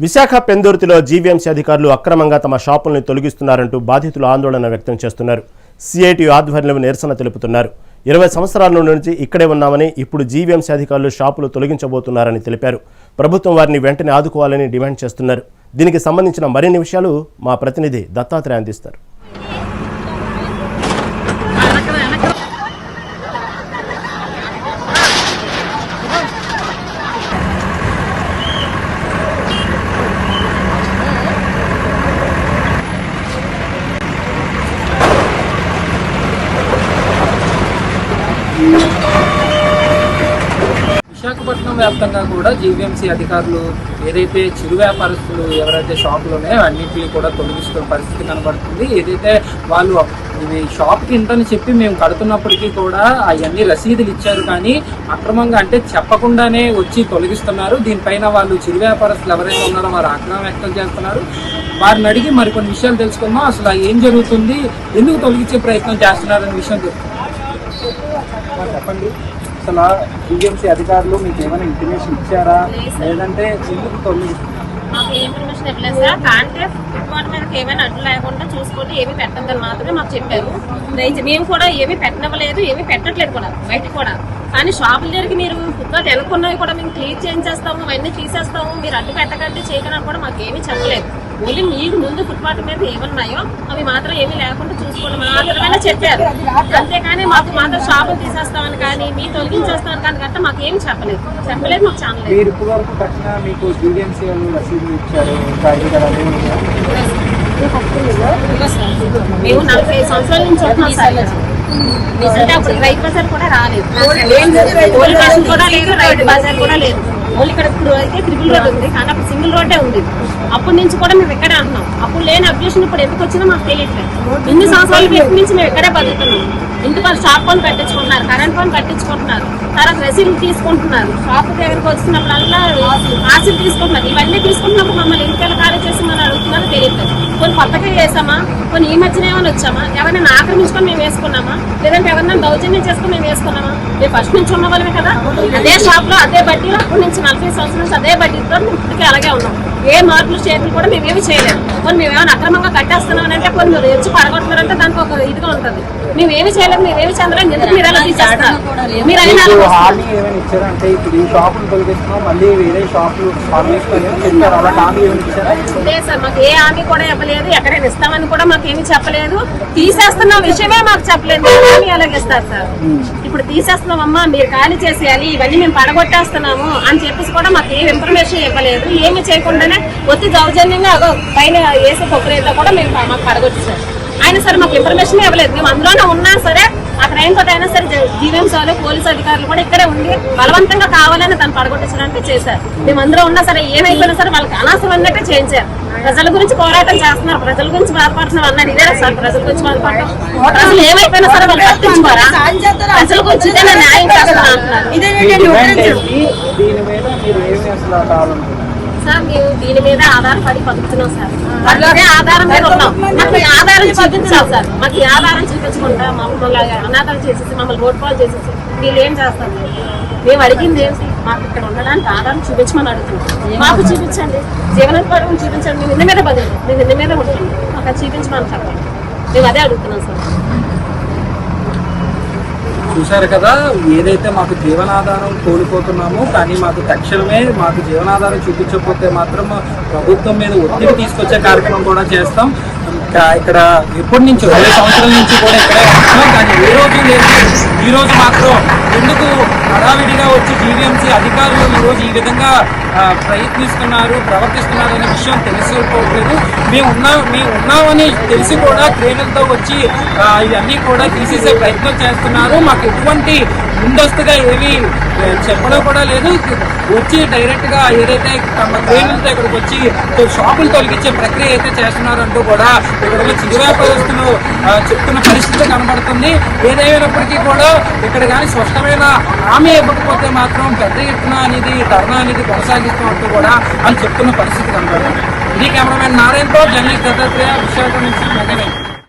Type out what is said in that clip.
Visakha పెందుర్తిలో GVMC అధికారులు అక్రమంగా తమ షాపుల్ని తొలగిస్తున్నారంటూ బాధితులు ఆందోళన వ్యక్తం చేస్తున్నారు. సిఐటి ఆధ్వర్యంలో నిరసన తెలుపుతున్నారు. ఇరవై సంవత్సరాల నుంచి ఇక్కడే ఉన్నామని ఇప్పుడు జీవీఎంసీ అధికారులు షాపులు తొలగించబోతున్నారని తెలిపారు. ప్రభుత్వం వారిని వెంటనే ఆదుకోవాలని డిమాండ్ చేస్తున్నారు. దీనికి సంబంధించిన మరిన్ని విషయాలు మా ప్రతినిధి దత్తాత్రేయ అందిస్తారు. విశాఖపట్నం వ్యాప్తంగా కూడా జీవీఎంసీ అధికారులు ఏదైతే చిరు వ్యాపారస్తులు ఎవరైతే షాపులు ఉన్నాయో అన్నింటినీ కూడా తొలగిస్తున్న పరిస్థితి కనబడుతుంది. ఏదైతే వాళ్ళు ఇవి షాప్కి ఇంతని చెప్పి మేము కడుతున్నప్పటికీ కూడా అవన్నీ రసీదులు ఇచ్చారు కానీ అక్రమంగా అంటే చెప్పకుండానే వచ్చి తొలగిస్తున్నారు. దీనిపైన వాళ్ళు చిరు వ్యాపారస్తులు ఎవరైతే ఉన్నారో వారు ఆగ్రహం వ్యక్తం చేస్తున్నారు. వారిని అడిగి మరికొన్ని విషయాలు తెలుసుకుందాం. అసలు ఏం జరుగుతుంది? ఎందుకు తొలగించే ప్రయత్నం చేస్తున్నారనే విషయం చెప్పండి. అసలు బిఎంసీ అధికారులు మీకు ఏమైనా ఇన్ఫర్మేషన్ ఇచ్చారా? లేదంటే ఎందుకు తొమ్మిది మాకు ఏ ఇన్ఫర్మేషన్ ఇవ్వలేదు సార్. అంటే ఫుట్బాల్ మీదకి ఏమైనా అడ్డు లేకుండా చూసుకుంటే ఏమీ పెట్టద్దని మాత్రమే మాకు చెప్పారు. మేము కూడా ఏమీ పెట్టనవ్వలేదు ఏమీ పెట్టట్లేదు కూడా బయట కూడా. కానీ షాపుల దగ్గరికి మీరు ఫుట్బాల్ వెనుకున్నవి కూడా మేము క్లీన్ చేయించేస్తాము అవన్నీ తీసేస్తాము మీరు అడ్డు పెట్టకండి చేయకని కూడా మాకు ఏమీ చెప్పలేదు. ఓన్లీ మీకు ముందు ఫుట్పాత్ మీద ఏమున్నాయో అవి మాత్రం ఏమీ లేకుండా చూసుకోండి. మాత్రమే చెప్పారు. అంతేకాని మాకు మాత్రం షాపులు తీసేస్తామని కానీ మీ తొలగించేస్తామని కానీ గట్రా మాకు ఏమి చెప్పలేదు. చెప్పలేదు మాకు ఛానల్ మీరు వరకు మీకు రసీదులు ఇచ్చారు? మేము నలభై ఐదు సంవత్సరాల నుంచి ఉంటున్నాం సార్. నిజంగా అప్పుడు రైతు బజార్ కూడా రాలేదు. కూడా లేదు రైతు బజార్ కూడా లేదు. ఓన్లీ ఇక్కడ ఇప్పుడు అయితే త్రిబుల్ రోడ్ ఉంది. కానీ అప్పుడు సింగిల్ రోడ్డే ఉంది. అప్పటి నుంచి కూడా మేము ఇక్కడే అంటున్నాం. అప్పుడు లేని అబ్జెక్షన్ ఇప్పుడు ఎందుకు వచ్చినా మాకు తెలియట్లేదు. ఇన్ని సంవత్సరాల క్రితం నుంచి మేము ఇక్కడే బతుకుతున్నాం. ఇంటి వాళ్ళు షాప్ పని కట్టించుకుంటున్నారు కరెంట్ పని కట్టించుకుంటున్నారు తర్వాత రెసీలు తీసుకుంటున్నారు. షాప్ దగ్గరకు వచ్చినప్పుడల్లా ఆశలు తీసుకుంటున్నారు. ఇవన్నీ తీసుకుంటున్నప్పుడు మమ్మల్ని ఇంటికి ఖాళీ చేసి మనం అడుగుతున్నారో తెలియట్లేదు కొన్ని కొత్తగా వేసామా కొన్ని ఈ మధ్యన ఏమైనా వచ్చామా? ఎవరైనా ఆక్రమించుకొని మేము వేసుకున్నామా? లేదంటే ఎవరైనా దౌర్జన్యం చేసుకుని మేము వేసుకున్నామా? మేము ఫస్ట్ నుంచి ఉన్న వాళ్ళమే కదా. అదే షాప్లో అదే బడ్డీలో అప్పటి నుంచి నలభై సంవత్సరాల నుంచి అదే బడ్డీతో ఇప్పటికీ అలాగే ఉన్నాం. ఏ మార్పులు చేతులు కూడా మేము ఏమి చేయలేము కొన్ని మేము ఏమైనా అక్రమంగా కట్టేస్తున్నాం అంటే కొన్ని మీరు వచ్చి పడగొడుతున్నారంటే దానికి ఒక ఇదిగా ఉంటుంది. మేము ఏమి చేయలేము మేము ఏమి చెందలేము ఎందుకు మీరు అలా తీసేస్తారు మీరు అయినా షాపులు షాపులు లేదు సార్ మాకు ఏ హామీ కూడా ఇవ్వలేదు. ఎక్కడైనా ఇస్తామని కూడా మాకు చెప్పలేదు. తీసేస్తున్న విషయమే మాకు చెప్పలేదు. అలాగే ఇస్తారు సార్. ఇప్పుడు తీసేస్తున్నామమ్మా మీరు ఖాళీ చేసేయాలి ఇవన్నీ మేము పడగొట్టేస్తున్నాము అని చెప్పేసి కూడా మాకు ఏం ఇన్ఫర్మేషన్ ఇవ్వలేదు. ఏమి చేయకుండానే ఒత్తి దౌర్జన్యంగా అగో పైన వేసే పొక్కులేదో కూడా మేము మాకు పడగొట్టేసారు ఆయన సరే మాకు ఇన్ఫర్మేషన్ ఇవ్వలేదు. మేము అందులోనే ఉన్నా సరే అక్కడ ఏం తోట అయినా సరే జీవీఎంసీ పోలీసు అధికారులు కూడా ఇక్కడే ఉండి బలవంతంగా కావాలని తను పడగొట్టించడానికి చేశారు. మేము అందులో ఉన్నా సరే ఏమైపోయినా సరే వాళ్ళకి అనవసరం అన్నట్టే చేయించారు ప్రజల గురించి పోరాటం చేస్తున్నారు. ప్రజల గురించి బాధపడుతున్నాం అన్నారు ఇదే సార్ ప్రజల గురించి బాధపడటం ప్రజలు ఏమైపోయినా సరే వాళ్ళు పట్టించుకోరా? ప్రజల గురించి న్యాయం చేస్తున్నా సార్ మేము దీని మీద ఆధారపడి బతుకుతున్నాం సార్. అలాగే ఆధారం మీద ఉన్నాం. మాకు ఆధారం చూపించాలి సార్. మాకు ఆధారం చూపించకుండా మమ్మల్ని అనాథాలు చేసేసి మమ్మల్ని రోడ్ పాలు చేసేసి వీళ్ళు ఏం చేస్తారు మేము అడిగింది మాకు ఇక్కడ ఉండడానికి ఆధారం చూపించమని అడుగుతున్నాం. మాకు చూపించండి. జీవనోపాధం చూపించండి. మేము మీద బతుకు మేము ఇంటి మీద ఉంటుంది. మాకు చూపించమని చెప్పండి. మేము అదే అడుగుతున్నాం సార్. చూశారు కదా ఏదైతే మాకు జీవనాధారం కోల్పోతున్నామో కానీ మాకు తక్షణమే మాకు జీవనాధారం చూపించకపోతే మాత్రం ప్రభుత్వం మీద ఒత్తిడి తీసుకొచ్చే కార్యక్రమం కూడా చేస్తాం. ఇక్కడ ఎప్పటి నుంచి ఇరవై సంవత్సరాల నుంచి కూడా ఇక్కడే ఉంటున్నాం కానీ ఏ రోజు లేదు. ఈరోజు మాత్రం ఎందుకు హడావిడిగా వచ్చి జీవీఎంసీ అధికారులు ఈరోజు ఈ విధంగా ప్రయత్నిస్తున్నారు ప్రవర్తిస్తున్నారు అనే విషయం తెలుసుకోవట్లేదు మేము ఉన్నా మేము ఉన్నామని తెలిసి కూడా ట్రైన్లతో వచ్చి ఇవన్నీ కూడా తీసేసే ప్రయత్నం చేస్తున్నారు. మాకు ఎటువంటి ముందస్తుగా ఏమీ చెప్పడం కూడా లేదు. వచ్చి డైరెక్ట్గా ఏదైతే తమ ట్రైన్లతో ఇక్కడికి వచ్చి షాపులు తొలగించే ప్రక్రియ అయితే చేస్తున్నారంటూ కూడా ఇక్కడ చిరు వ్యాపారస్తులు చెప్తున్న పరిస్థితి కనబడుతుంది. ఏదేమైనప్పటికీ కూడా ఇక్కడ కానీ స్పష్టమైన హామీ ఇవ్వకపోతే మాత్రం పెద్ద ఎత్తున అనేది ధర్నా అనేది కొనసాగిస్తున్నట్టు కూడా అని చెప్తున్న పరిస్థితి కనబడుతుంది. ఇది కెమెరామెన్ నారాయణతో జర్నలిస్ట్ దత్తాత్రేయ విశాఖ నుంచి మెగనే